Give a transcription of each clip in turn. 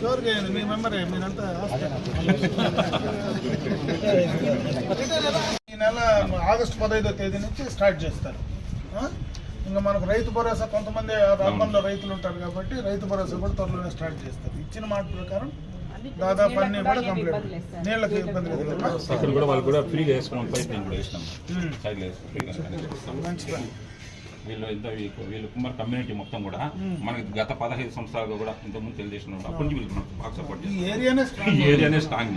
Sure చేయండి మీ మెంబరే మీరంతా ఈ నెల ఆగస్టు పదహైదో తేదీ నుంచి స్టార్ట్ చేస్తారు? ఇంకా మనకు రైతు భరోసా కొంతమంది అర్బన్లో రైతులు ఉంటారు కాబట్టి రైతు భరోసా కూడా త్వరలోనే స్టార్ట్ చేస్తారు. ఇచ్చిన మాట ప్రకారం దాదాపు అన్ని కూడా కంప్లీట్ నీళ్ళకి ఇబ్బంది లేదు. కూడా వాళ్ళు కూడా ఫ్రీగా. మంచి పని. వీళ్ళు ఇంత వీళ్ళు- కుమార్ కమ్యూనిటీ మొత్తం కూడా మనకి గత పదహైదు సంవత్సరాలుగా కూడా ఇంతకుముందు తెలుగుదేశం అప్పటి నుంచి వీళ్ళు బాగా సపోర్ట్ చేస్తారు ఏరియానే స్ట్రాంగ్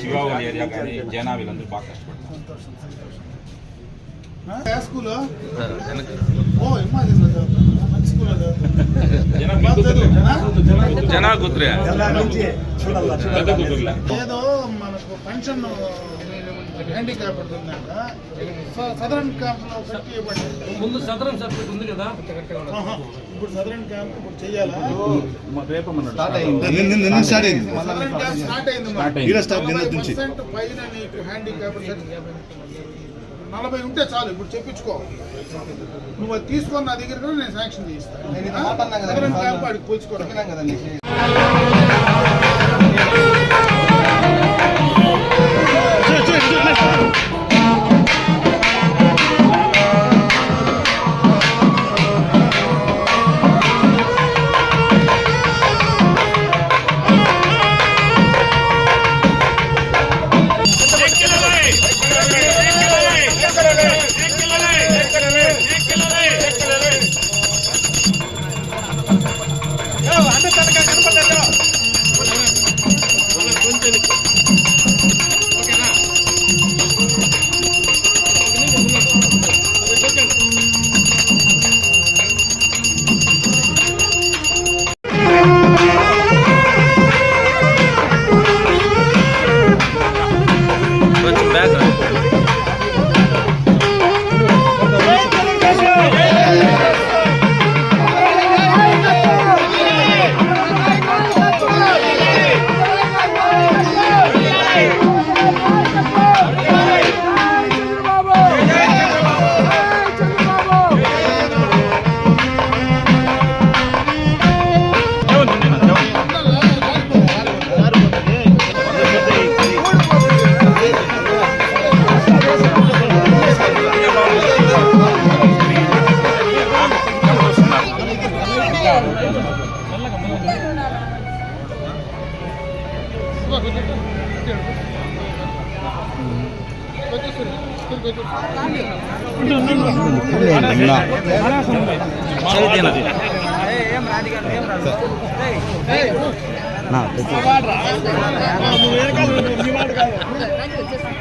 శివావళి ఏరియా కానీ జనా వీళ్ళందరూ బాగా కష్టపడతారు జనా కూతుర్లే ఏదో మనకు పెన్షన్ ఉందంట సదరన్ పెట్టి ఇవ్వండి ముందు సదరం సర్టిఫికేట్ ఉంది కదా. ఇప్పుడు సదరన్ క్యాంప్ ఇప్పుడు స్టార్ట్ అయింది. సదరన్ క్యాంప్ స్టార్ట్ అయింది. స్టార్ట్ అయింది. నలభై నుంచి. పర్సెంట్ పైన నీకు హ్యాండిక్యాప్ నలభై ఉంటే చాలు ఇప్పుడు చెప్పించుకో. నువ్వు అది తీసుకొని నా దగ్గర కూడా నేను శాంక్షన్ చేయిస్తాను సదరన్ క్యాంప్ అడిగి ఇల్లు అన్న బాలాజీ చేసినారు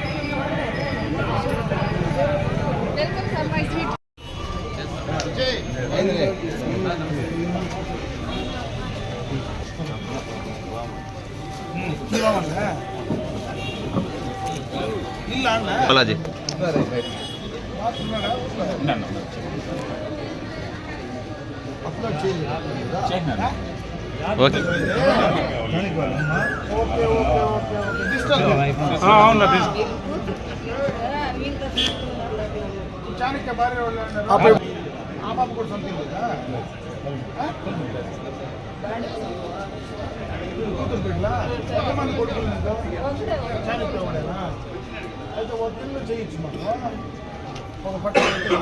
Okay okay okay okay okay digital Chanakya భార్య వాళ్ళు ఉన్నారు. ఆ పాప కూడా సంథింగ్ లేదా ఆ? కూతురు బిడ్డలా? ఎంతమంది కొడుకులు వాడేనా? అయితే ఒక పిల్లలు చేయొచ్చు మాకు ఒక పట్ట పెట్టి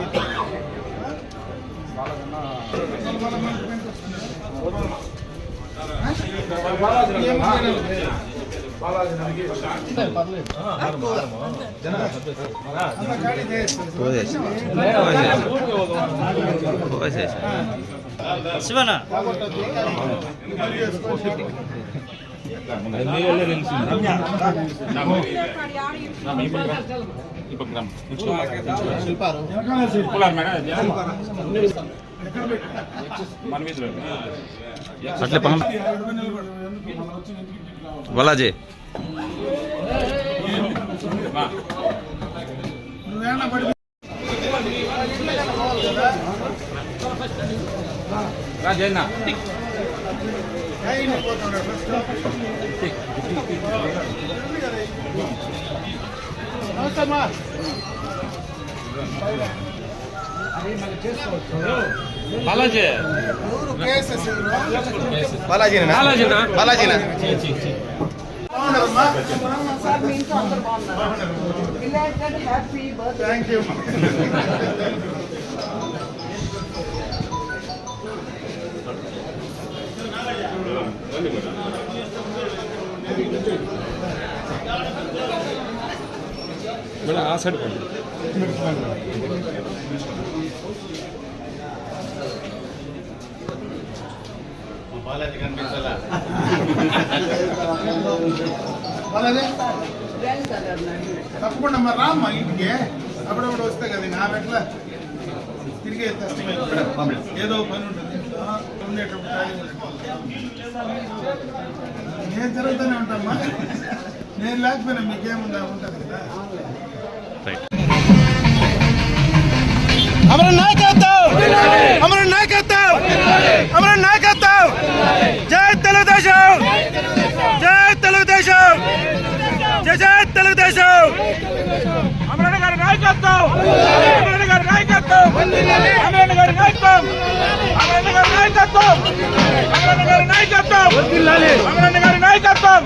శివన? అట్లే పక్కన బాలాజీ. నువ్వేనా నమస్తమ్మా బాలాజీ బాలాజీనా బాలాజీనా బాగున్నారు థ్యాంక్ యూ மேடம் ஆ சைடு பண்ணு బాలాజీ కనిపించాలా తప్పకుండా మరి రామ్మా ఇంటికి అప్పుడప్పుడు వస్తే కదా నా పెట్ల తిరిగి ఏదో పని ఉంటుంది నేను తిరుగుతూనే ఉంటామ్మా నేను లేకపోయినా మీకేముందా ఉంటుంది కదా. రైట్ అమర నాయకత్వం! అమర నాయకత్వం! అమర నాయకత్వం! జై తెలుగుదేశం! జై తెలుగుదేశం! జై జై తెలుగుదేశం! అమరణ గారి నాయకత్వం! అమరణ గారి నాయకత్వం! నాయకత్వం! అమరణ గారి నాయకత్వం